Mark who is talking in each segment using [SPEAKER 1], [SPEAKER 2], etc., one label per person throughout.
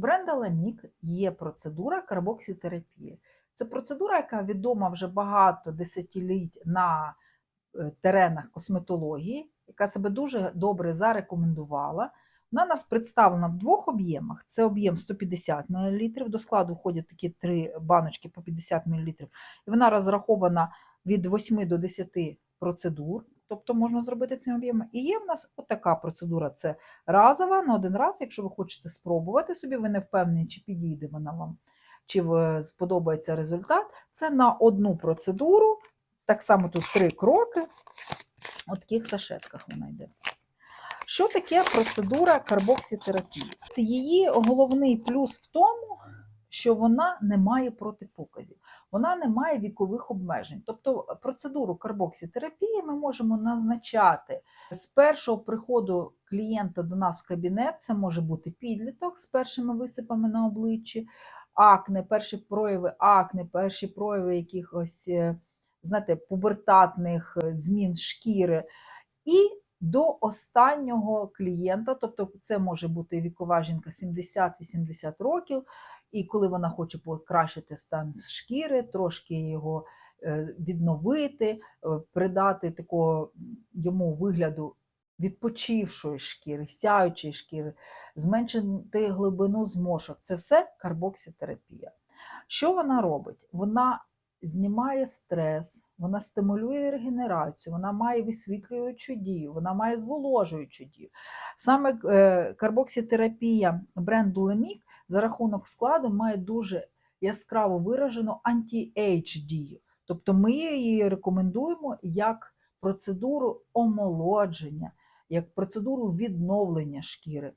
[SPEAKER 1] бренда Ламік є процедура карбоксітерапії. Це процедура, яка відома вже багато десятиліть на е, теренах косметології, яка себе дуже добре зарекомендувала. Вона нас представлена в двох об'ємах. Це об'єм 150 мл, до складу входять такі три баночки по 50 мл. І вона розрахована від 8 до 10 процедур, тобто можна зробити цим об'ємом. І є в нас отака процедура: це разова на один раз. Якщо ви хочете спробувати собі, ви не впевнені, чи підійде вона вам, чи сподобається результат. Це на одну процедуру. Так само тут три кроки. У таких сашетках вона йде. Що таке процедура карбоксітерапії? Її головний плюс в тому, що вона не має протипоказів, вона не має вікових обмежень. Тобто процедуру карбоксітерапії ми можемо назначати з першого приходу клієнта до нас в кабінет. Це може бути підліток з першими висипами на обличчі, акне, перші прояви акне, перші прояви якихось, е, знаєте, пубертатних е, змін шкіри. І до останнього клієнта, тобто це може бути вікова жінка 70-80 років, і коли вона хоче покращити стан шкіри, трошки його е, відновити, е, придати такого йому вигляду відпочившої шкіри, сяючої шкіри, зменшити глибину зморшок. Це все карбоксітерапія. Що вона робить? Вона знімає стрес, вона стимулює регенерацію, вона має висвітлюючу дію, вона має зволожуючу дію. Саме е, карбоксітерапія бренду Lemik за рахунок складу має дуже яскраво виражену анті-ейдж дію. Тобто ми її рекомендуємо як процедуру омолодження, як процедуру відновлення шкіри.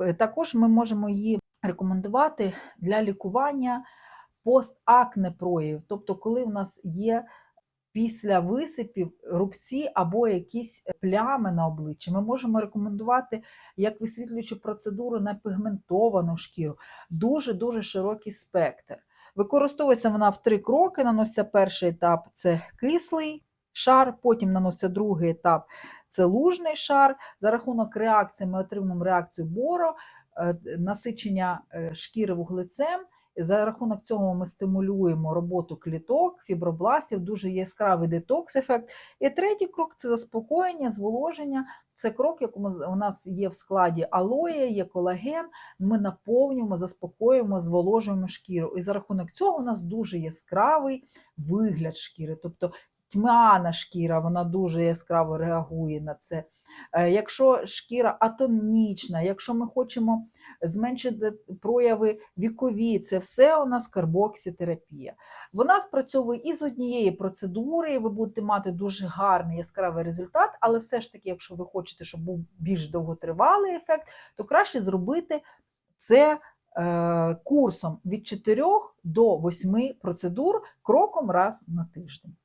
[SPEAKER 1] Е, Також ми можемо її рекомендувати для лікування постакне проявів, тобто коли в нас є після висипів рубці або якісь плями на обличчі, ми можемо рекомендувати як висвітлюючу процедуру на пігментовану шкіру. Дуже-дуже широкий спектр. Використовується вона в три кроки. Наноситься перший етап це кислий шар, потім наноситься другий етап це лужний шар. За рахунок реакції ми отримуємо реакцію боро, е, насичення е, шкіри вуглецем. За рахунок цього ми стимулюємо роботу кліток, фібробластів, дуже яскравий детокс-ефект. І третій крок це заспокоєння, зволоження. Це крок, якому у нас є в складі алоє, є колаген. Ми наповнюємо, заспокоюємо, зволожуємо шкіру. І за рахунок цього у нас дуже яскравий вигляд шкіри. Тобто тьмяна шкіра, вона дуже яскраво реагує на це. Е, Якщо шкіра атонічна, якщо ми хочемо зменшити прояви вікові, це все у нас карбоксітерапія. Вона спрацьовує і з однієї процедури, і ви будете мати дуже гарний яскравий результат, але все ж таки, якщо ви хочете, щоб був більш довготривалий ефект, то краще зробити це е, курсом від 4 до 8 процедур кроком раз на тиждень.